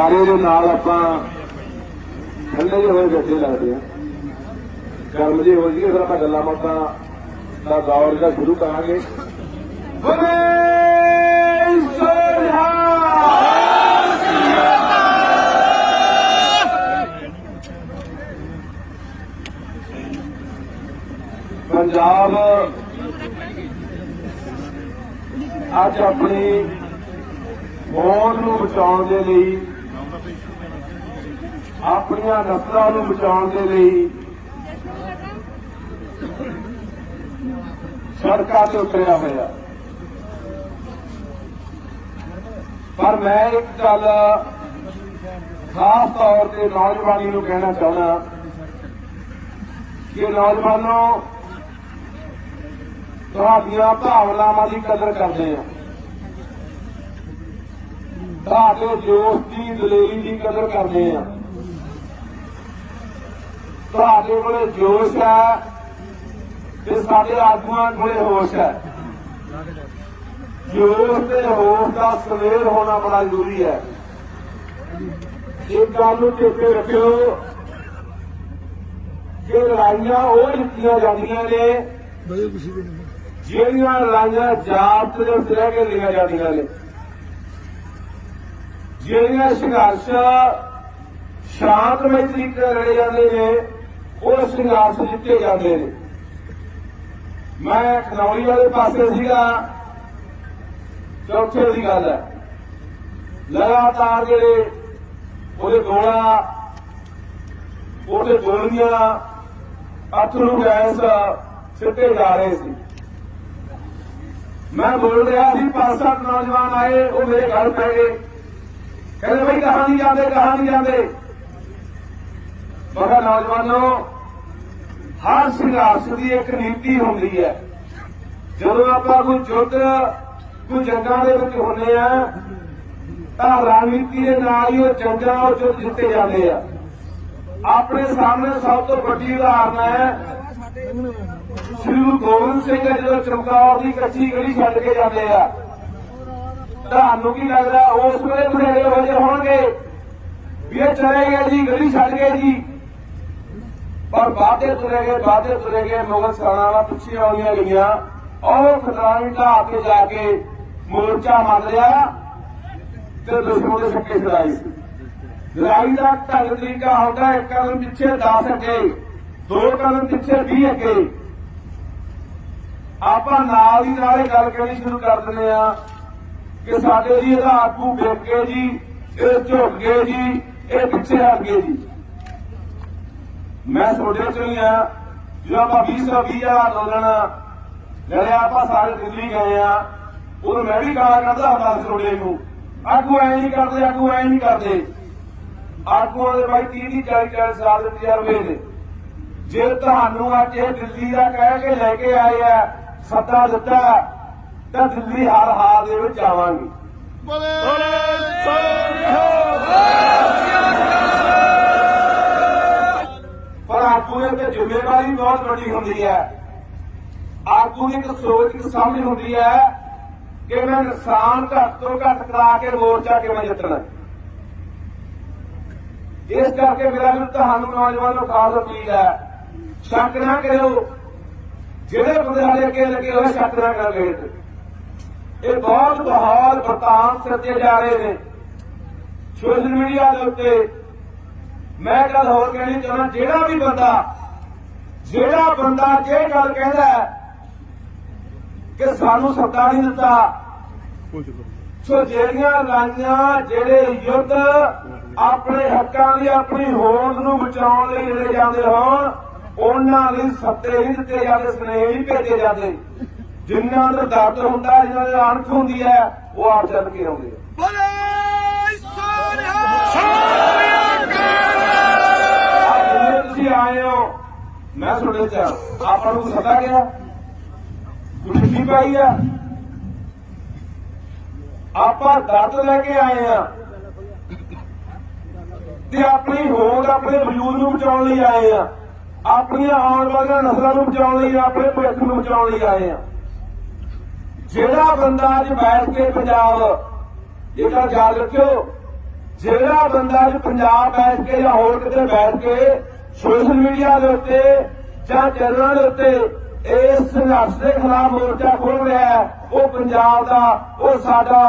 ਜਕਾਰੇ ਦੇ ਨਾਲ ਆਪਾਂ ਠੰਡੇ ਹੋਏ ਬੈਠੇ ਲੱਗਦੇ ਆ ਗਰਮ ਜਿਹੇ ਹੋ ਜੀਏ ਫਿਰ ਆਪਾਂ ਗੱਲਾਂ ਬਾਤਾਂ ਦਾ ਦੌਰ ਜਿਹੜਾ ਸ਼ੁਰੂ ਕਰਾਂਗੇ। ਬੋਲੇ ਸੋਹਾ ਪੰਜਾਬ ਅੱਜ ਆਪਣੀ ਹੋਂਦ ਨੂੰ ਬਚਾਉਣ ਦੇ ਲਈ ਆਪਣੀਆਂ ਨਸਲਾਂ ਨੂੰ ਬਚਾਉਣ ਦੇ ਲਈ ਸੜਕਾਂ ਤੇ ਉਤਰਿਆ ਹੋਇਆ। ਪਰ ਮੈਂ ਇੱਕ ਗੱਲ ਖਾਸ ਤੌਰ ਤੇ ਨੌਜਵਾਨੀ ਨੂੰ ਕਹਿਣਾ ਚਾਹੁੰਦਾ ਕਿ ਨੌਜਵਾਨੋ, ਤੁਹਾਡੀਆਂ ਭਾਵਨਾਵਾਂ ਦੀ ਕਦਰ ਕਰਦੇ ਆ ਤੁਹਾਡੇ ਜੋਸ਼ ਦੀ ਦਲੇਰੀ ਦੀ ਕਦਰ ਕਰਦੇ ਆ ਤੁਹਾਡੇ ਕੋਲੇ ਜੋਸ਼ ਹੈ ਤੇ ਸਾਡੇ ਆਗੂਆਂ ਕੋਲੇ ਹੋਸ਼ ਹੈ। ਜੋਸ਼ ਤੇ ਹੋਸ਼ ਦਾ ਸਵੇਰ ਹੋਣਾ ਬੜਾ ਜ਼ਰੂਰੀ ਹੈ। ਇਹ ਗੱਲ ਨੂੰ ਚੇਤੇ ਰੱਖਿਓ ਕਿ ਲੜਾਈਆਂ ਉਹ ਜਿੱਤੀਆਂ ਜਾਂਦੀਆਂ ਨੇ, ਜਿਹੜੀਆਂ ਲੜਾਈਆਂ ਜਾਤ ਦੇ ਉੱਤੇ ਰਹਿ ਕੇ ਲਈਆਂ ਜਾਂਦੀਆਂ ਨੇ। ਜਿਹੜੀਆਂ ਸੰਘਰਸ਼ ਸ਼ਾਂਤਮਈ ਤਰੀਕੇ ਨਾਲ ਲੜੇ ਜਾਂਦੇ ਨੇ ਉਹ ਸੰਘਰਸ਼ ਜਿੱਤੇ ਜਾਂਦੇ ਨੇ। ਮੈਂ ਖਨੌਰੀ ਵਾਲੇ ਪਾਸੇ ਸੀਗਾ। ਚੌਥੇ ਦੀ ਗੱਲ ਹੈ। ਲਗਾਤਾਰ ਜਿਹੜੇ ਉਹਦੇ ਗੋਲਾ, ਉਹਦੇ ਗੋਲੀਆਂ ਅਥਰੂ ਗੈਸ ਸਿੱਟੇ ਜਾ ਰਹੇ ਸੀ। ਮੈਂ ਬੋਲ ਰਿਹਾ ਸੀ, ਪੰਜ ਸੱਤ ਨੌਜਵਾਨ ਆਏ, ਉਹ ਮੇਰੇ ਘਰ ਪੈ ਗਏ। ਕਹਿੰਦੇ, ਬਈ ਕਹਾਂ ਨਹੀਂ ਜਾਂਦੇ ਕਹਾਂ ਨਹੀਂ ਜਾਂਦੇ। ਬੜਾ ਨੌਜਵਾਨੋ ਹਰ ਸੰਘਰਸ਼ ਦੀ ਇੱਕ ਨੀਤੀ ਹੁੰਦੀ ਹੈ। ਜਦੋਂ ਆਪਾਂ ਕੋਈ ਯੁੱਧ ਕੋਈ ਜੰਗਾਂ ਦੇ ਵਿੱਚ ਹੁੰਦੇ ਆ, ਤਾਂ ਰਣਨੀਤੀ ਦੇ ਨਾਲ ਹੀ ਉਹ ਜੰਗਾਂ ਉਹ ਯੁੱਧ ਜਿੱਤੇ ਜਾਂਦੇ ਆ। ਆਪਣੇ ਸਾਹਮਣੇ ਸਭ ਤੋਂ ਵੱਡੀ ਉਦਾਹਰਨ ਹੈ, ਸ਼੍ਰੀ ਗੁਰੂ ਗੋਬਿੰਦ ਸਿੰਘ ਜਦੋਂ ਚਮਕੌਰ ਦੀ ਕੱਚੀ ਗਲੀ ਛੱਡ ਕੇ ਜਾਂਦੇ ਆ, ਤੁਹਾਨੂੰ ਕੀ ਲੱਗਦਾ, ਉਸ ਵੇਲੇ ਬੜੇੜੇ ਹੋਏ ਹੋਣਗੇ ਵੀ ਇਹ ਚਲੇ ਗਏ ਜੀ, ਗਲੀ ਛੱਡ ਗਏ ਜੀ। ਪਰ ਬਾਦੇ ਤੁਰੇ ਗਏ ਬਾਦੇ ਤੁਰੇ ਗਏ ਮੁਗਲ ਸੈਨਾਵਾਂ ਪਿੱਛੇ ਆਉਣੀਆਂ ਗਈਆਂ। ਉਹ ਖਤਰਾਣੀ ਢਾਹ ਕੇ ਜਾ ਕੇ ਮੋਰਚਾ ਮੰਨ ਲਿਆ ਤੇ ਦੁਸ਼ਮਣ ਦੇ ਸੱਕੇ ਛੜਾਈ ਲੜਾਈ ਦਾ ਢੰਗ ਤਰੀਕਾ ਹੁੰਦਾ, ਇੱਕ ਕਦਮ ਪਿੱਛੇ 10 ਅੱਗੇ, ਦੋ ਕਦਮ ਪਿੱਛੇ 20 ਅੱਗੇ। ਆਪਾਂ ਨਾਲ ਹੀ ਨਾਲੇ ਗੱਲ ਕਰਨੀ ਸ਼ੁਰੂ ਕਰ ਦਿੰਦੇ ਆ ਕਿ ਸਾਡੇ ਜੀ ਇਹਦਾ ਆਗੂ ਵੇਖ ਗਏ ਜੀ, ਇਹ ਝੁਕ ਗਏ ਜੀ, ਇਹ ਪਿੱਛੇ ਹਟ ਗਏ ਜੀ। ਮੈਂ ਤੁਹਾਡੇ ਚੋਂ ਹੀ ਆ। ਜਦੋਂ ਆਪਾਂ 2020 ਦਾ ਅੰਦੋਲਨ ਲੜਿਆ ਆਪਾਂ ਸਾਰੇ ਦਿੱਲੀ ਗਏ ਆ ਉਦੋਂ ਮੈਂ ਵੀ ਗਾਲਾਂ ਕੱਢਦਾ ਹੁੰਦਾ ਸੀ ਤੁਹਾਡੇ ਨੂੰ ਆਗੂ ਐ ਨਹੀਂ ਕਰਦੇ, ਆਗੂ ਐ ਨਹੀਂ ਕਰਦੇ। ਆਗੂਆਂ ਦੇ ਬਾਈ 30 ਦੀ 40 40 ਸਾਲ ਦੇ ਤਜਰਬੇ ਨੇ ਜੇ ਤੁਹਾਨੂੰ ਅੱਜ ਇਹ ਦਿੱਲੀ ਦਾ ਕਹਿ ਕੇ ਲੈ ਕੇ ਆਏ ਆ, ਸੱਦਾ ਦਿੱਤਾ, ਤਾਂ ਦਿੱਲੀ ਹਰ ਹਾਲ ਦੇ ਵਿੱਚ ਜਾਵਾਂਗੇ ਪਰ ਆਗੂ ਤੇ ਜ਼ਿੰਮੇਵਾਰੀ ਬਹੁਤ ਵੱਡੀ ਹੁੰਦੀ ਹੈ। ਆਗੂ ਦੀ ਇੱਕ ਸੋਚ ਇੱਕ ਸਮਝ ਹੁੰਦੀ ਹੈ ਕਿ ਮੈਂ ਨੁਕਸਾਨ ਘੱਟ ਤੋਂ ਘੱਟ ਕਰਾ ਕੇ ਮੋਰਚਾ ਕਿਵੇਂ ਜਿੱਤਣਾ। ਇਸ ਕਰਕੇ ਮੇਰਾ ਵੀ ਤੁਹਾਨੂੰ ਨੌਜਵਾਨੋ ਖਾਸ ਅਪੀਲ ਹੈ, ਸ਼ੱਕ ਨਾ ਕਰਿਓ। ਜਿਹੜੇ ਬੰਦੇ ਸਾਡੇ ਅੱਗੇ ਲੱਗੇ ਹੋਏ, ਸ਼ੱਕ ਨਾ ਕਰ ਗਏ ਇਹ ਬਹੁਤ ਬਹਾਲ ਬਰਤਾਨ ਸੱਜੇ ਜਾ ਰਹੇ ਨੇ। ਸੋਸ਼ਲ ਮੀਡੀਆ ਦੇ ਉੱਤੇ ਮੈਂ ਗੱਲ ਹੋਰ ਕਹਿਣੀ ਚਾਹੁੰਦਾ, ਜਿਹੜਾ ਵੀ ਬੰਦਾ, ਜਿਹੜਾ ਬੰਦਾ ਜੇ ਗੱਲ ਕਹਿੰਦਾ ਕਿ ਸਾਨੂੰ ਸੱਦਾ ਨਹੀਂ ਦਿੱਤਾ, ਸੋ ਜਿਹੜੀਆਂ ਲਾਈਆਂ, ਜਿਹੜੇ ਯੁੱਧ ਆਪਣੇ ਹੱਕਾਂ ਦੀ, ਆਪਣੀ ਹੋਂਦ ਨੂੰ ਬਚਾਉਣ ਲਈ ਜਿਹੜੇ ਜਾਂਦੇ ਹੋਣ, ਉਹਨਾਂ ਲਈ ਸੱਤੇ ਨਹੀਂ ਦਿੱਤੇ ਜਾਂਦੇ, ਸਨੇਹ ਨਹੀਂ ਭੇਜੇ ਜਾਂਦੇ। ਜਿਨ੍ਹਾਂ ਦਾ ਦਰਦ ਹੁੰਦਾ ਜਿਨ੍ਹਾਂ ਦੀ ਅਣਖ ਹੁੰਦੀ ਹੈ, ਉਹ ਆਪ ਚੱਲ ਕੇ ਆਉਂਦੇ ਆ ਬੋਲੇ ਸੋਨਿਆ ਅੱਜ ਜਿੰਨੇ ਤੁਸੀਂ ਆਏ ਹੋ, ਮੈਂ ਤੁਹਾਡੇ ਚ ਆਪਾਂ ਨੂੰ ਸਦਾ ਗਿਆ। ਗੁੱਡੀ ਪਾਈ ਆ। ਆਪਾਂ ਦਰਦ ਲੈ ਕੇ ਆਏ ਆ। ਤੇ ਆਪਣੀ ਹੋਂਦ ਆਪਣੇ ਵਜੂਦ ਨੂੰ ਬਚਾਉਣ ਲਈ ਆਏ ਆ। ਆਪਣੀਆਂ ਆਉਣ ਵਾਲੀਆਂ ਨਸਲਾਂ ਨੂੰ ਬਚਾਉਣ ਲਈ, ਆਪਣੇ ਭਵਿੱਖ ਨੂੰ ਬਚਾਉਣ ਲਈ ਆਏ ਆ। ਜਿਹੜਾ ਬੰਦਾ ਅੱਜ ਬੈਠ ਕੇ ਪੰਜਾਬ ਇਹ ਗੱਲ ਯਾਦ ਰੱਖਿਓ। ਜਿਹੜਾ ਬੰਦਾ ਅੱਜ ਪੰਜਾਬ ਬੈਠ ਕੇ ਜਾਂ ਹੋਰ ਕਿਤੇ ਬੈਠ ਕੇ ਸੋਸ਼ਲ ਮੀਡੀਆ ਦੇ ਉੱਤੇ ਜਾਂ ਚੈਨਲਾਂ ਦੇ ਉੱਤੇ ਇਸ ਸੰਘਰਸ਼ ਦੇ ਖਿਲਾਫ ਮੋਰਚਾ ਖੋਲ ਰਿਹਾ ਹੈ, ਉਹ ਪੰਜਾਬ ਦਾ, ਉਹ ਸਾਡਾ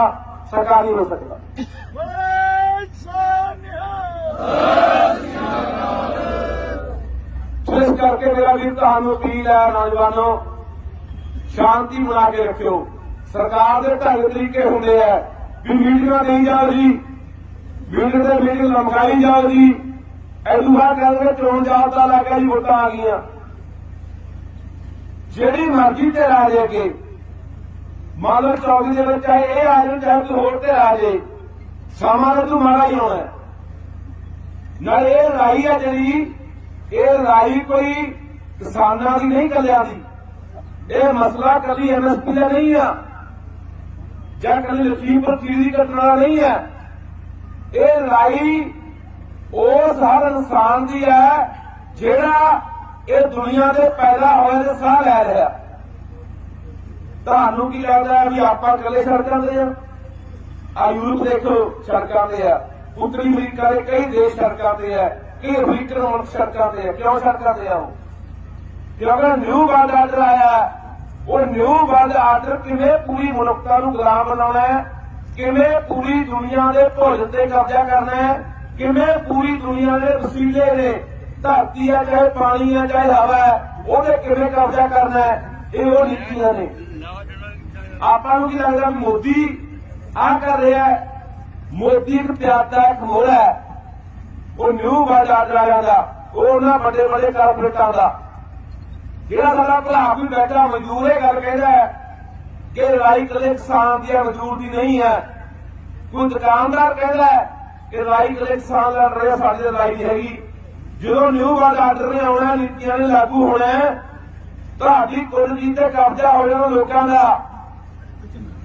ਸਰਕਾਰ ਨਹੀਂ ਹੋ ਸਕਦਾ। ਬੋਲੇ ਇਸ ਕਰਕੇ ਮੇਰਾ ਵੀ ਤੁਹਾਨੂੰ ਅਪੀਲ ਹੈ, ਨੌਜਵਾਨੋ, ਸ਼ਾਂਤੀ ਬਣਾ ਕੇ ਰੱਖਿਓ। ਸਰਕਾਰ ਦੇ ਢੰਗ ਤਰੀਕੇ ਹੁੰਦੇ ਆ, ਵੀ ਮੀਡੀਆ ਨਹੀਂ ਜਾ ਰਹੀ ਮੀਡੀਆ ਤੇ ਮੀਟਿੰਗ ਲਮਕਾਈ ਰਹੀ ਜੀ ਐਦੂਆ ਕਰਕੇ ਚੋਣ ਜਾਬਤਾ ਲੱਗ ਗਿਆ ਜੀ ਵੋਟਾਂ ਆ ਗਈਆਂ। ਜਿਹੜੀ ਮਰਜ਼ੀ ਤੇ ਆ ਜੇ ਕੇ ਮੰਨ ਦੇ ਵਿੱਚ ਚਾਹੇ ਇਹ ਆ ਜਾਣ, ਚਾਹੇ ਕੋਈ ਹੋਰ ਤੇ ਆ ਜੇ ਸਮਾਂ ਤਾਂ ਤੂੰ ਮਾੜਾ ਹੀ ਹੋਣਾ ਨਾਲ ਇਹ ਲੜਾਈ ਹੈ ਜਿਹੜੀ, ਇਹ ਲੜਾਈ ਕੋਈ ਕਿਸਾਨਾਂ ਦੀ ਨਹੀਂ, ਕੱਲਿਆਂ ਦੀ। ਇਹ ਮਸਲਾ ਕੱਲੀ ਐਮਐਸਪੀ ਦਾ ਨਹੀਂ ਆ। ਜਾਂ ਕੱਲੀ ਲਖੀਮਪੁਰ ਖੀਰੀ ਦੀ ਘਟਨਾ ਦਾ ਨਹੀਂ ਹੈ। ਇਹ ਲੜਾਈ ਉਸ ਹਰ ਇਨਸਾਨ ਦੀ ਹੈ, ਜਿਹੜਾ ਇਹ ਦੁਨੀਆ ਦੇ ਪੈਦਾ ਹੋਏ ਦੇ ਸਾਹ ਲੈ ਰਿਹਾ। ਤੁਹਾਨੂੰ ਕੀ ਲੱਗਦਾ ਹੈ ਵੀ ਆਪਾਂ ਇਕੱਲੇ ਸੜਕਾਂ ਤੇ ਆ? ਆ ਯੂਰਪ ਦੇਖੋ, ਸੜਕਾਂ ਤੇ ਆ। ਉੱਤਰੀ ਅਮਰੀਕਾ ਦੇ ਕਈ ਦੇਸ਼ ਸੜਕਾਂ ਤੇ ਆ। ਕਈ ਅਫਰੀਕਨ ਮੁਲਕ ਸੜਕਾਂ ਤੇ ਆ। ਕਿਉਂ ਸੜਕਾਂ ਤੇ ਆ ਉਹ? ਕਿਉਂਕਿ ਨਿਊ ਵਰਲਡ ਆਰਡਰ ਆਇਆ? ਉਹ ਨਿਊ ਵਰਲਡ ਆਰਡਰ ਕਿਵੇਂ ਪੂਰੀ ਮਨੁੱਖਤਾ ਨੂੰ ਗੁਲਾਮ ਬਣਾਉਣਾ ਹੈ? ਕਿਵੇਂ ਪੂਰੀ ਦੁਨੀਆ ਦੇ ਭੋਜਨ ਤੇ ਕਬਜ਼ਾ ਕਰਨਾ ਹੈ? ਕਿਵੇਂ ਪੂਰੀ ਦੁਨੀਆ ਦੇ ਵਸੀਲੇ ਨੇ? ਧਰਤੀ ਹੈ ਚਾਹੇ ਪਾਣੀ ਹੈ ਚਾਹੇ ਹਵਾ ਹੈ ਉਹਦੇ ਕਿਵੇਂ ਕਬਜ਼ਾ ਕਰਨਾ ਹੈ? ਇਹ ਉਹ ਨੀਤੀਆਂ ਨੇ। ਆਪਾਂ ਨੂੰ ਕੀ ਲੱਗਦਾ ਮੋਦੀ ਆ ਕਰ ਰਿਹਾ ਮੋਦੀ ਇੱਕ ਪਿਆਦਾ ਇੱਕ ਮੋੜਾ ਹੈ। ਉਹ ਨਿਊ ਬਾਜ਼ਾਰ ਵਾਲਿਆਂ ਦਾ, ਉਹ ਉਹਨਾਂ ਵੱਡੇ ਵੱਡੇ ਕਾਰਪੋਰੇਟਾਂ ਦਾ। ਜਿਹੜਾ ਸਾਡਾ ਭਰਾ ਵੀ ਬੈਠਾ, ਮਜ਼ਦੂਰ ਇਹ ਗੱਲ ਕਹਿੰਦਾ ਕਿ ਲੜਾਈ ਕਦੇ ਕਿਸਾਨ ਦੀ ਹੈ, ਮਜ਼ਦੂਰ ਦੀ ਨਹੀਂ ਹੈ। ਕੋਈ ਦੁਕਾਨਦਾਰ ਕਹਿੰਦਾ ਕਿ ਲੜਾਈ ਕਦੇ ਕਿਸਾਨ ਲੜ ਰਹੇ ਸਾਡੀ ਲੜਾਈ ਨਹੀਂ ਹੈਗੀ। ਜਦੋਂ ਨਿਊ ਵਰਲਡ ਆਰਡਰ ਨੇ ਆਉਣਾ, ਨੀਤੀਆਂ ਨੇ ਲਾਗੂ ਹੋਣਾ ਤੁਹਾਡੀ ਕੁਲਜੀਤ ਤੇ ਕਬਜ਼ਾ ਹੋ ਜਾਣਾ ਲੋਕਾਂ ਦਾ।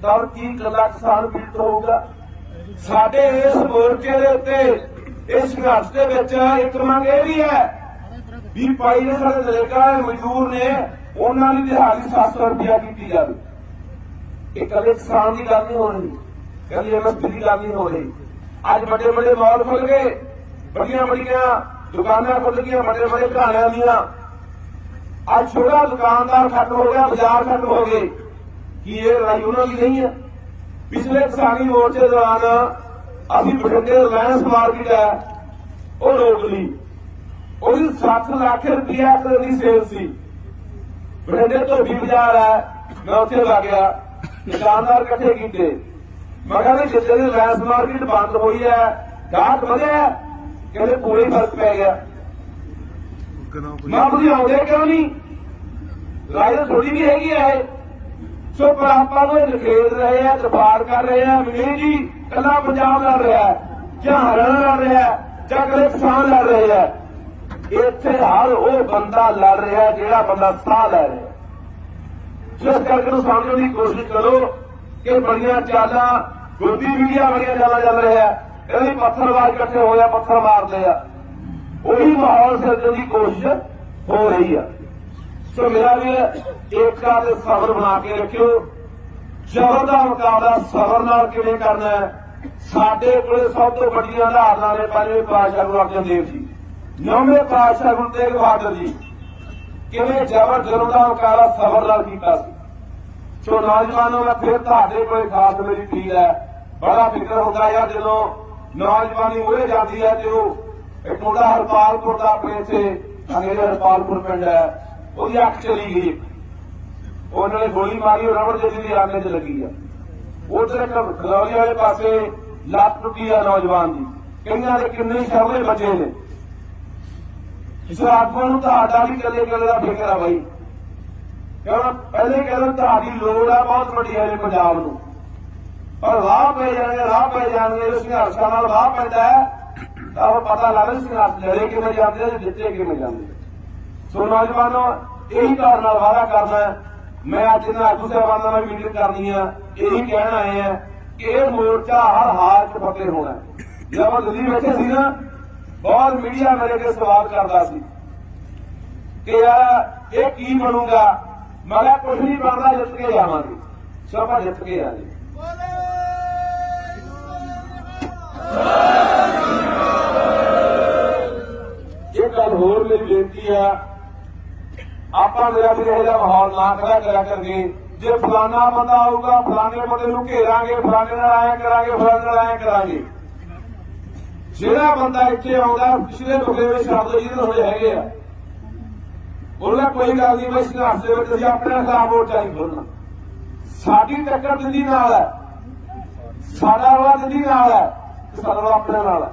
ਤਾਂ ਕੀ ਕੱਲਾ ਕਿਸਾਨ ਪੀੜਤ ਹੋਊਗਾ? ਸਾਡੇ ਇਸ ਮੋਰਚੇ ਦੇ ਉੱਤੇ, ਇਸ ਸੰਘਰਸ਼ ਦੇ ਵਿੱਚ ਇੱਕ ਮੰਗ ਇਹ ਵੀ ਹੈ ਵੀ ਭਾਈ ਨੇ ਸਾਡੇ ਨਰੇਗਾ ਦੇ ਮਜ਼ਦੂਰ ਨੇ, ਉਹਨਾਂ ਦੀ ਦਿਹਾੜੀ 700 ਰੁਪਇਆ ਕੀਤੀ ਜਾਵੇ। ਇਹ ਕੱਲੇ ਕਿਸਾਨ ਦੀ ਗੱਲ ਨਹੀਂ ਹੋ ਰਹੀ ਕੱਲੀ ਐਮਐਸਪੀ ਦੀ ਗੱਲ ਨਹੀਂ ਹੋ ਰਹੀ। ਅੱਜ ਵੱਡੇ ਵੱਡੇ ਮਾਲ ਖੁੱਲ ਗਏ, ਵੱਡੀਆਂ ਵੱਡੀਆਂ ਦੁਕਾਨਾਂ ਖੁੱਲ ਗਈਆਂ, ਵੱਡੇ ਵੱਡੇ ਘਰਾਣਿਆਂ ਦੀਆਂ। ਅੱਜ ਛੋਟਾ ਦੁਕਾਨਦਾਰ ਖੱਟ ਹੋ ਗਿਆ, ਬਾਜ਼ਾਰ ਖੱਟ ਹੋ ਗਏ। ਕੀ ਇਹ ਲੜਾਈ ਉਹਨਾਂ ਦੀ ਨਹੀਂ ਹੈ? ਪਿਛਲੇ ਕਿਸਾਨੀ ਮੋਰਚੇ ਦੌਰਾਨ ਅਸੀਂ ਬਠਿੰਡੇ ਰਿਲਾਇੰਸ ਮਾਰਕੀਟ ਹੈ, ਉਹ ਰੋਕ ਲਈ। ਉਹਦੀ 60 ਲੱਖ ਰੁਪਇਆ ਦੀ ਸੇਲ ਸੀ। ਬਠਿੰਡੇ ਤੋਂ ਵੀ ਬਾਜ਼ਾਰ ਹੈ, ਮੈਂ ਉੱਥੇ ਲੱਗ ਗਿਆ। ਦੁਕਾਨਦਾਰ ਇਕੱਠੇ ਕੀਤੇ। ਮੈਂ ਕਹਿੰਦਾ ਜਿੱਦੇ ਦੀ ਰਿਲਾਇੰਸ ਮਾਰਕੀਟ ਬੰਦ ਹੋਈ ਹੈ। ਗਾਹਕ ਵਧਿਆ ਕਹਿੰਦੇ ਪੂਰੇ ਹੀ ਫ਼ਰਕ ਪੈ ਗਿਆ। ਨਾ ਤੁਸੀਂ ਆਉਂਦੇ ਕਿਉਂ ਨਹੀਂ? ਰਾਜ ਥੋੜੀ ਵੀ ਹੈਗੀ ਹੈ ਸੋ ਪਰ ਆਪਾਂ ਨੂੰ ਇਹ ਨਖੇੜ ਰਹੇ ਆ ਦਰਬਾਰ ਕਰ ਰਹੇ ਆ ਨਹੀਂ ਜੀ, ਕੱਲਾ ਪੰਜਾਬ ਲੜ ਰਿਹਾ ਜਾਂ ਹਰਿਆਣਾ ਲੜ ਰਿਹਾ ਜਾਂ ਕਦੇ ਕਿਸਾਨ ਲੜ ਰਹੇ ਆ ਇੱਥੇ ਹਰ ਉਹ ਬੰਦਾ ਲੜ ਰਿਹਾ ਜਿਹੜਾ ਬੰਦਾ ਸਾਹ ਲੈ ਰਿਹਾ ਜਿਸ ਕਰਕੇ ਨੂੰ ਸਮਝਣ ਦੀ ਕੋਸ਼ਿਸ਼ ਕਰੋ ਕਿ ਬੜੀਆਂ ਚਾਲਾਂ ਗੁਰਦੀ ਮੀਡੀਆ ਬੜੀਆਂ ਚਾਲਾਂ ਚੱਲ ਰਿਹਾ ਹੈ। ਇਹਦੀ ਪੱਥਰਵਾਜ ਇਕੱਠੇ ਹੋਇਆ ਪੱਥਰ ਮਾਰਦੇ ਆ। ਉਹੀ ਮਾਹੌਲ ਸਿਰਜਣ ਦੀ ਕੋਸ਼ਿਸ਼ ਹੋ ਰਹੀ ਆ। ਸੋ ਮੇਰਾ ਵੀ ਏਕਤਾ ਤੇ ਸਬਰ ਬਣਾ ਕੇ ਰੱਖਿਓ। ਜ਼ਬਰ ਦਾ ਮੁਕਾਬਲਾ ਸਬਰ ਨਾਲ ਕਿਵੇਂ ਕਰਨਾ ਹੈ? ਸਾਡੇ ਕੋਲੇ ਸਭ ਤੋਂ ਵੱਡੀਆਂ ਉਦਾਹਰਨਾਂ ਨੇ ਪੰਜਵੇਂ ਪਾਤਸ਼ਾਹ ਗੁਰੂ ਅਰਜਨ ਦੇਵ ਜੀ। ਨੌਵੇਂ ਪਾਤਸ਼ਾਹ ਗੁਰੂ ਤੇਗ ਬਹਾਦਰ ਜੀ। ਕਿਵੇਂ ਜ਼ਬਰ ਜ਼ੁਲਮ ਦਾ ਮੁਕਾਬਲਾ ਸਬਰ ਨਾਲ ਕੀਤਾ ਸੀ। ਸੋ ਨੌਜਵਾਨੋ, ਮੈਂ ਫਿਰ ਤੁਹਾਡੇ ਕੋਲੇ ਖਾਸ ਮੇਰੀ ਅਪੀਲ ਹੈ। ਬੜਾ ਫਿਕਰ ਹੁੰਦਾ ਯਾਰ ਜਦੋਂ ਨੌਜਵਾਨੀ ਮੂਹਰੇ ਜਾਂਦੀ ਹੈ ਤੇ ਉਹ ਇੱਕ ਮੁੰਡਾ ਹਰਪਾਲਪੁਰ ਦਾ ਆਪਣੇ ਇੱਥੇ ਅੰਗਰੇਜ਼ ਹਰਪਾਲਪੁਰ ਪਿੰਡ ਹੈ, ਉਹਦੀ ਅੱਖ ਚਲੀ ਗਈ। ਉਹਨਾਂ ਨੇ ਗੋਲੀ ਮਾਰੀ, ਉਹ ਰਬੜ ਜਿਹੀ ਦੀ ਆਨੇ 'ਚ ਲੱਗੀ ਆ। ਉਧਰ ਇੱਕ ਵਾਲੇ ਪਾਸੇ ਲੱਤ ਟੁੱਟੀ ਆ ਨੌਜਵਾਨ ਦੀ। ਕਈਆਂ ਦੇ ਕਿੰਨੇ ਸ਼ਰਮੇ ਬਚੇ ਨੇ। ਇਸ ਆਤਮਾ ਨੂੰ ਤੁਹਾਡਾ ਵੀ ਕੱਲੇ ਕੱਲੇ ਦਾ ਫਿਕਰ ਆ ਬਾਈ। ਕਿਉਂ ਪਹਿਲੇ ਕਹਿੰਦੇ ਤੁਹਾਡੀ ਲੋੜ ਆ, ਬਹੁਤ ਵੱਡੀ ਹੈ ਪੰਜਾਬ ਨੂੰ। ਪਰ ਰਾਹ ਪੈ ਜਾਣਗੇ, ਰਾਹ ਪੈ ਜਾਣਗੇ, ਇਸ ਸੰਘਰਸ਼ਾਂ ਨਾਲ ਰਾਹ ਪੈਂਦਾ ਹੈ। ਤਾਂ ਉਹ ਪਤਾ ਲੱਗਦਾ ਸੰਘਰਸ਼ ਲੜੇ ਕਿਵੇਂ ਜਾਂਦੇ ਆ, ਜਿੱਤੇ ਕਿਵੇਂ ਜਾਂਦੇ ਸੋ ਨੌਜਵਾਨੋ, ਇਹੀ ਕਾਰਨ ਨਾਲ ਵਾਅਦਾ ਕਰਨਾ ਮੈਂ ਅੱਜ ਇਹਨਾਂ ਆਗੂ ਸਾਹਿਬਾਨਾਂ ਨਾਲ ਮੀਟਿੰਗ ਕਰਨੀ ਆ। ਇਹੀ ਕਹਿਣ ਆਏ ਆ ਕਿ ਇਹ ਮੋਰਚਾ ਹਰ ਹਾਲ 'ਚ ਫਤਿਹ ਹੋਣਾ ਹੈ। ਜਦੋਂ ਆਪਾਂ ਦਿੱਲੀ ਬੈਠੇ ਸੀ ਨਾ, ਬਹੁਤ ਮੀਡੀਆ ਮੇਰੇ ਅੱਗੇ ਸਵਾਲ ਕਰਦਾ ਸੀ ਕਿ ਯਾਰ, ਇਹ ਕੀ ਬਣੂਗਾ? ਮੈਂ ਕਿਹਾ ਕੁਝ ਨਹੀਂ ਬਣਦਾ, ਜਿੱਤ ਕੇ ਜਾਵਾਂਗੇ। ਸੋ ਆਪਾਂ ਜਿੱਤ ਕੇ ਆਏ ਇੱਕ ਗੱਲ ਹੋਰ ਮੇਰੀ ਬੇਨਤੀ ਆ, ਆਪਾਂ ਮੇਰਾ ਵੀ ਇਹੋ ਜਿਹਾ ਮਾਹੌਲ ਨਾ ਖੜਾ ਕਰਿਆ ਕਰਕੇ ਜੇ ਫਲਾਣਾ ਬੰਦਾ ਆਊਗਾ ਫਲਾਣੇ ਬੰਦੇ ਨੂੰ ਘੇਰਾਂਗੇ ਫਲਾਣੇ ਨਾਲ ਆਇਆ ਕਰਾਂਗੇ ਫਲਾਣੇ ਨਾਲ ਆਇਆ ਕਰਾਂਗੇ। ਜਿਹੜਾ ਬੰਦਾ ਇੱਥੇ ਆਉਂਦਾ, ਪਿਛਲੇ ਬਗਲੇ ਸ਼ਬਦ ਜਿਹਦੇ ਹੋਏ ਹੈਗੇ ਆ। ਉਹਨਾਂ ਕੋਈ ਗੱਲ ਨਹੀਂ ਮੈਂ ਸੰਘਰਸ਼ ਦੇ ਵਿੱਚ ਤੁਸੀਂ ਆਪਣੇ ਖਿਲਾਫ ਵੋਟ ਚਾਹੀ ਖੋਲਣਾ। ਸਾਡੀ ਟੱਕਰ ਦਿੱਲੀ ਨਾਲ ਹੈ। ਸਾਡਾ ਰੌਲਾ ਦਿੱਲੀ ਨਾਲ ਹੈ। ਤੇ ਆਪਣੇ ਨਾਲ। ਹੈ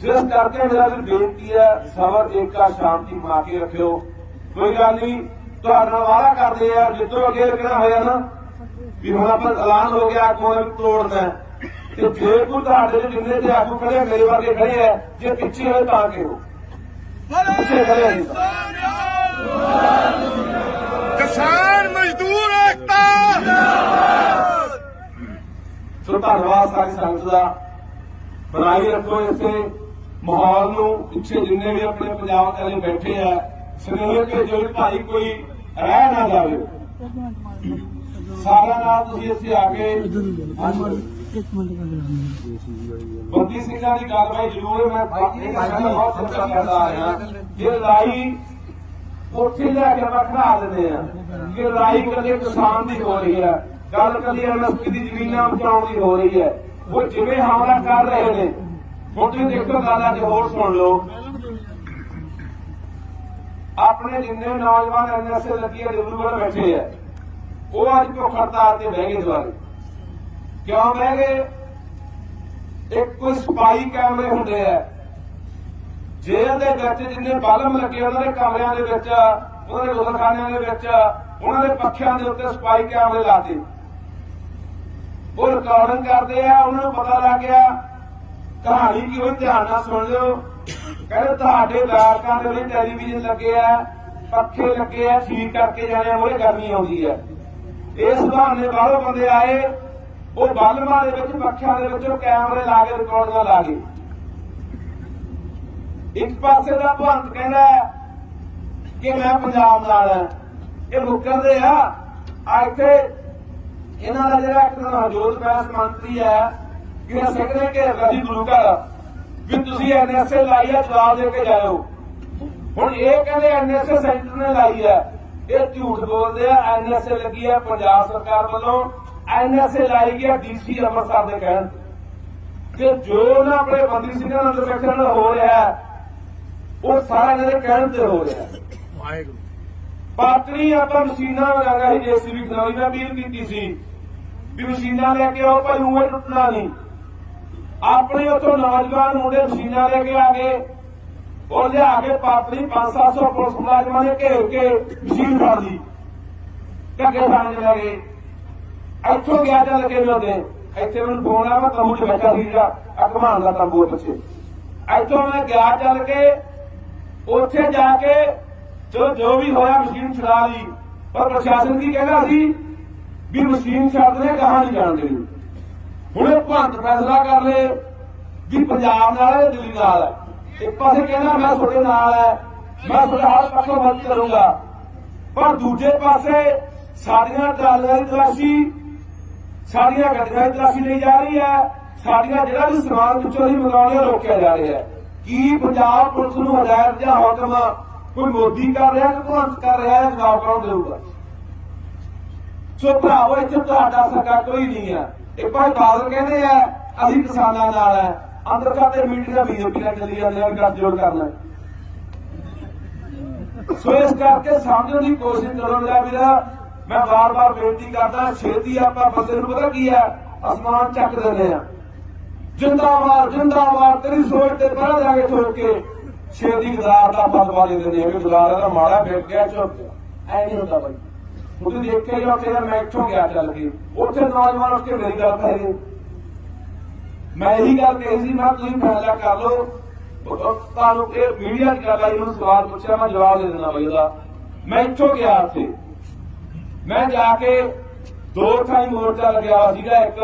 ਜਿਸ ਕਰਕੇ ਮੇਰਾ ਵੀ ਬੇਨਤੀ ਹੈ ਸਬਰ ਏਕਾ ਸ਼ਾਂਤੀ ਬਣਾ ਕੇ ਰੱਖਿਓ। ਕੋਈ ਗੱਲ ਨਹੀਂ, ਤੁਹਾਡਾ ਨਾਲ ਵਾਅਦਾ ਕਰਦੇ ਆ, ਜਿੱਦੋਂ ਅੱਗੇ ਲੱਗਣਾ ਹੋਇਆ ਨਾ, ਵੀ ਹੁਣ ਆਪਾਂ ਐਲਾਨ ਹੋ ਗਿਆ ਕੋਈ ਤੋੜਨਾ ਹੈ। ਤੇ ਜੇ ਕੋਈ ਤੁਹਾਡੇ ਦੇ ਜਿੰਨੇ ਤੇ ਆਗੂ ਖੜੇ ਮੇਰੇ ਵਰਗੇ ਖੜੇ ਆ, ਜੇ ਪਿੱਛੇ ਹੋਏ ਤਾਂ ਕਿਹੋ ਪਿੱਛੇ ਖੜੇ ਕਿਸਾਨ ਮਜ਼ਦੂਰ ਏਕਤਾ! ਸੋ ਧੰਨਵਾਦ ਸਾਰੀ ਸੰਗਤ ਦਾ ਬਣਾਈ ਰੱਖੋ ਇਸੇ ਮਾਹੌਲ ਨੂੰ, ਪਿੱਛੇ ਜਿੰਨੇ ਵੀ ਆਪਣੇ ਪੰਜਾਬ ਵਾਲੇ ਬੈਠੇ ਆ ਸਨੇਹ ਭੇਜੋ ਵੀ ਭਾਈ ਕੋਈ ਰਹਿ ਨਾ ਜਾਵੇ ਸਾਰਿਆਂ ਨਾਲ ਤੁਸੀਂ ਇੱਥੇ ਆ ਕੇ ਬੰਦੀ ਸਿੰਘਾਂ ਦੀ ਗੱਲਬਾਤ ਜ਼ਰੂਰ ਹੈ। ਮੈਂ ਬਹੁਤ ਚਰਚਾ ਕਰਦਾ ਆ ਰਿਹਾ ਇਹ ਲੜਾਈ ਉੱਥੇ ਲੈ ਕੇ ਆਪਾਂ ਖੜਾ ਦਿੰਦੇ ਆ ਕਿ ਲੜਾਈ ਕਦੇ ਕਿਸਾਨ ਦੀ ਹੋ ਰਹੀ ਹੈ ਗੱਲ ਕਦੇ ਐਮਐਸਪੀ ਦੀ ਜ਼ਮੀਨਾਂ ਬਚਾਉਣ ਦੀ ਹੋ ਰਹੀ ਹੈ। ਉਹ ਜਿਵੇਂ ਹਮਲਾ ਕਰ ਰਹੇ ਨੇ, ਹੁਣ ਤੁਸੀਂ ਦੇਖੋ ਗੱਲ ਅੱਜ ਹੋਰ ਸੁਣ ਲਓ। ਆਪਣੇ ਜਿੰਨੇ ਨੌਜਵਾਨ ਐਨਐਸਏ ਲੱਗੀਆਂ ਡਿਬਰੂਗੜ੍ਹ ਬੈਠੇ ਆ। ਉਹ ਅੱਜ ਭੁੱਖ ਹੜਤਾਲ ਤੇ ਬਹਿ ਗਏ ਦੁਆਰੇ ਕਿਉਂ ਬਹਿ ਗਏ? ਇੱਕ ਕੋਈ ਸਪਾਈ ਕੈਮਰੇ ਹੁੰਦੇ ਆ। ਜੇਲ੍ਹ ਦੇ ਵਿੱਚ ਜਿੰਨੇ ਬਾਲਮ ਲੱਗੇ ਉਹਨਾਂ ਦੇ ਕਮਰਿਆਂ ਦੇ ਵਿੱਚ, ਉਹਨਾਂ ਦੇ ਗੁਲਖਾਨਿਆਂ ਦੇ ਵਿੱਚ, ਉਹਨਾਂ ਦੇ ਪੱਖਿਆਂ ਦੇ ਉੱਤੇ ਸਪਾਈ ਕੈਮਰੇ ਲਾਤੇ ਉਹ ਰਿਕਾਰਡਿੰਗ ਕਰਦੇ ਆ, ਉਹਨਾਂ ਨੂੰ ਪਤਾ ਲੱਗ ਗਿਆ। ਕਹਾਣੀ ਕੀ ਹੋਈ ਧਿਆਨ ਨਾਲ ਸੁਣ ਲਿਓ। ਕਹਿੰਦੇ ਤੁਹਾਡੇ ਬੈਰਕਾਂ ਦੇ ਵਿੱਚ ਟੈਲੀਵਿਜ਼ਨ ਲੱਗੇ ਆ, ਪੱਖੇ ਲੱਗੇ ਆ ਠੀਕ ਕਰਕੇ ਜਾਣੇ ਆ ਉਹਦੇ ਗਰਮੀ ਆਉਂਦੀ ਆ। ਇਸ ਬਹਾਨੇ ਬਾਹਰੋਂ ਬੰਦੇ ਆਏ, ਉਹ ਬਾਲਮਾਂ ਦੇ ਵਿੱਚ, ਪੱਖਿਆਂ ਦੇ ਵਿੱਚ ਉਹ ਕੈਮਰੇ ਲਾ ਕੇ ਰਿਕਾਰਡਿੰਗਾਂ ਲਾ ਗਏ। ਇੱਕ ਪਾਸੇ ਦਾ ਭੰਤ ਕਹਿੰਦਾ ਕਿ ਮੈਂ ਪੰਜਾਬ ਨਾਲ ਇਹ ਮੁੱਕਰਦੇ ਆ ਆ ਇੱਥੇ ਇਹਨਾਂ ਦਾ ਜਿਹੜਾ ਇੱਕ ਬੈਂਸ ਮੰਤਰੀ ਹੈ ਕਿ ਅਸੀਂ ਕਹਿੰਦੇ ਕਿ ਅਸੀਂ ਗੁਰੂ ਵੀ ਤੁਸੀਂ ਐਨਐਸਏ ਲਾਈ ਆ, ਜਵਾਬ ਦੇ ਕੇ ਜਾਇਓ। ਹੁਣ ਇਹ ਕਹਿੰਦੇ ਐਨਐਸਏ ਸੈਂਟਰ ਨੇ ਲਾਈ ਹੈ ਇਹ ਝੂਠ ਬੋਲਦੇ ਆ ਐਨਐਸਏ ਲੱਗੀ ਹੈ ਪੰਜਾਬ ਸਰਕਾਰ ਵੱਲੋਂ। ਐਨਐਸਏ ਲਾਈ ਗਿਆ ਡੀਸੀ ਅੰਮ੍ਰਿਤਸਰ ਦੇ ਕਹਿਣ ਕਿ ਜੋ ਨਾ ਆਪਣੇ ਬੰਦੀ ਸਿੰਘਾਂ ਨਾਲ ਬੈਠੇ ਨਾਲ ਹੋ ਰਿਹਾ, ਉਹ ਸਾਰਾ ਇਹਨਾਂ ਦੇ ਕਹਿਣ ਤੇ ਹੋ ਰਿਹਾ। ਵਾਹਿਗੁਰੂ। ਪਾਤਰੀ ਆਪਾਂ ਮਸ਼ੀਨਾਂ ਲਗਾ ਸੀ ਜੇਸੀਬੀ ਖਨਾਲੀ ਮੈਂ ਅਪੀਲ ਕੀਤੀ ਸੀ। ਵੀ ਮਸ਼ੀਨਾਂ ਲੈ ਕੇ ਆਓ ਭਾਈ ਉਹ ਟੁੱਟਣਾ ਨਹੀਂ। ਆਪਣੇ ਉੱਥੋਂ ਨੌਜਵਾਨ ਮੁੰਡੇ ਮਸ਼ੀਨਾਂ ਲੈ ਕੇ ਆ ਗਏ। ਉਹ ਲਿਆ ਕੇ ਪਾਤਰੀ 5-700 ਪੁਲਿਸ ਮੁਲਾਜ਼ਮਾਂ ਨੇ ਘੇਰ ਕੇ ਮਸ਼ੀਨ ਫੜ ਲਈ। ਕੱਗੇ ਥਾਣੇ ਚ ਇੱਥੋਂ ਗਿਆ ਚੱਲ ਕੇ ਮਿਲਦੇ ਇੱਥੇ ਮੈਨੂੰ ਫੋਨ ਆ ਮੈਂ ਤੰਬੂ 'ਚ ਬੈਠਾ ਸੀ ਜਿਹੜਾ ਆ ਦਾ ਤੰਬੂ ਪਿੱਛੇ ਇੱਥੋਂ ਮੈਂ ਗਿਆ ਚੱਲ ਕੇ, ਉੱਥੇ ਜਾ ਕੇ ਚਲੋ ਜੋ ਵੀ ਹੋਇਆ ਮਸ਼ੀਨ ਛੁਡਾ ਲਈ। ਪਰ ਪ੍ਰਸ਼ਾਸਨ ਕੀ ਕਹਿੰਦਾ ਸੀ? ਵੀ ਮਸ਼ੀਨ ਛੱਡਦੇ ਕਹਾਂ ਨਹੀਂ ਜਾਣ ਦੇਣੀ। ਹੁਣ ਭੰਤ ਫੈਸਲਾ ਕਰ ਲਏ ਵੀ ਪੰਜਾਬ ਨਾਲ ਹੈ ਦਿੱਲੀ ਨਾਲ ਹੈ। ਇੱਕ ਪਾਸੇ ਕਹਿੰਦਾ ਮੈਂ ਤੁਹਾਡੇ ਨਾਲ ਹੈ, ਮੈਂ ਤੁਹਾਡੇ ਹਰ ਪੱਖੋਂ ਮਦਦ ਕਰੂੰਗਾ। ਪਰ ਦੂਜੇ ਪਾਸੇ ਸਾਡੀਆਂ ਟਰਾਲੀਆਂ ਦੀ ਤਲਾਸ਼ੀ, ਸਾਡੀਆਂ ਗੱਡੀਆਂ ਦੀ ਤਲਾਸ਼ੀ ਲਈ ਜਾ ਰਹੀ ਹੈ। ਸਾਡੀਆਂ ਜਿਹੜਾ ਵੀ ਸਮਾਨ ਵਿੱਚੋਂ ਅਸੀਂ ਮੰਗਾਉਣੇ ਰੋਕਿਆ ਜਾ ਰਿਹਾ ਹੈ। ਕੀ ਪੰਜਾਬ ਪੁਲਿਸ ਨੂੰ ਹਦਾਇਤ ਜਾਂ ਹੁਕਮ ਕੋਈ ਮੋਦੀ ਕਰ ਰਿਹਾ, ਕੋਈ ਭਗਵੰਤ ਕਰ ਰਿਹਾ ਹੈ ਜਵਾਬ ਕੌਣ ਦੇਊਗਾ। ਸੋ ਭਰਾਵੋ, ਇੱਥੇ ਤੁਹਾਡਾ ਸਕਾ ਕੋਈ ਨਹੀਂ ਹੈ ਇੱਕ ਭਾਈ ਬਾਦਲ ਕਹਿੰਦੇ ਆ, ਅਸੀਂ ਕਿਸਾਨਾਂ ਨਾਲ ਹੈ ਅੰਦਰ ਖਾਤੇ ਮੀਟਿੰਗਾਂ ਬੀਜੇਪੀ ਨਾਲ ਚੱਲੀ ਜਾਂਦੀਆਂ ਗੱਠ ਜੋੜ ਕਰਨਾ ਸੋ ਇਸ ਕਰਕੇ ਸਮਝਣ ਦੀ ਕੋਸ਼ਿਸ਼ ਕਰੋ ਮੇਰਾ ਵੀਰਾ। ਮੈਂ ਬਾਰ-ਬਾਰ ਬੇਨਤੀ ਕਰਦਾ, ਛੇਤੀ ਆਪਾਂ ਬੰਦੇ ਨੂੰ ਪਤਾ ਕੀ ਹੈ ਅਸਮਾਨ ਚੱਕ ਦਿੰਦੇ ਆ। ਜਿੰਦਾਬਾਦ ਜਿੰਦਾਬਾਦ, ਤੇਰੀ ਸੋਚ ਤੇ ਪਰਾਂ ਜਾ ਕੇ ਸੋਚ ਕੇ ਛੇਤੀ ਗਦਾਰ ਦਾ ਫਤਵਾ ਦੇ ਦਿੰਦੇ ਆ ਕਿ ਗਦਾਰ ਦਾ ਮਾੜਾ ਵਿਕ ਗਿਆ ਚੁੱਪ ਐ ਨਹੀਂ ਹੁੰਦਾ ਬਾਈ। ਤੁਸੀਂ ਦੇਖਿਆ ਜੋ ਕਿ ਮੈਂ ਇੱਥੋਂ ਗਿਆ ਚੱਲ ਕੇ? ਉੱਥੇ ਨੌਜਵਾਨ ਉੱਠ ਕੇ ਮੇਰੀ ਗੱਲ ਕਹੇ ਮੈਂ ਇਹੀ ਗੱਲ ਕਹੀ ਸੀ, ਮੈਂ ਤੁਸੀਂ ਫੈਸਲਾ ਕਰ ਲਓ। ਤੁਹਾਨੂੰ ਇਹ ਮੀਡੀਆ ਦੀ ਗੱਲ ਆਈ ਮੈਨੂੰ ਸਵਾਲ ਪੁੱਛਿਆ, ਮੈਂ ਜਵਾਬ ਦੇ ਦਿੰਦਾ ਬਈ ਉਹਦਾ। ਮੈਂ ਇੱਥੋਂ ਗਿਆ ਉੱਥੇ। ਮੈਂ ਜਾ ਕੇ ਦੋ ਥਾਈ ਮੋਰਚਾ ਲੱਗਿਆ ਸੀਗਾ, ਇੱਕ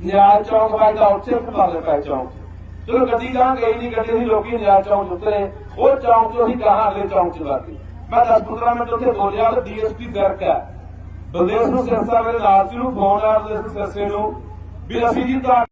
ਨਿਆਲ ਚੌਂਕ ਵੱਜਦਾ ਉੱਥੇ ਇੱਕ ਬਾਲੇ ਪੈ ਚੌਂਕ। ਚਲੋ ਗੱਡੀ ਗਾਂ ਗਈ ਨਹੀਂ ਗੱਡੀ ਸੀ ਲੋਕੀ ਨਿਆਲ ਚੌਂਕ 'ਚ ਉਤਰੇ। ਉਹ ਚੌਂਕ ਤੋਂ ਅਸੀਂ ਗਾਂ ਅਗਲੇ ਚੌਂਕ 'ਚ ਲੱਗ ਗਏ ਮੈਂ 10-15 ਮਿੰਟ ਉੱਥੇ ਬੋਲਿਆ ਤੇ ਡੀਐਸਪੀ ਦਰਕ ਹੈ। ਬਲਦੇਵ ਸਿੰਘ ਸਿਰਸਾ ਮੇਰੇ ਨਾਲ ਸੀ ਨੂੰ ਫੋਨ ਆਇਆ ਬਲਦੇਵ ਸਿਰਸੇ ਨੂੰ, ਵੀ ਅਸੀਂ ਜੀ ਤੁਹਾਡੇ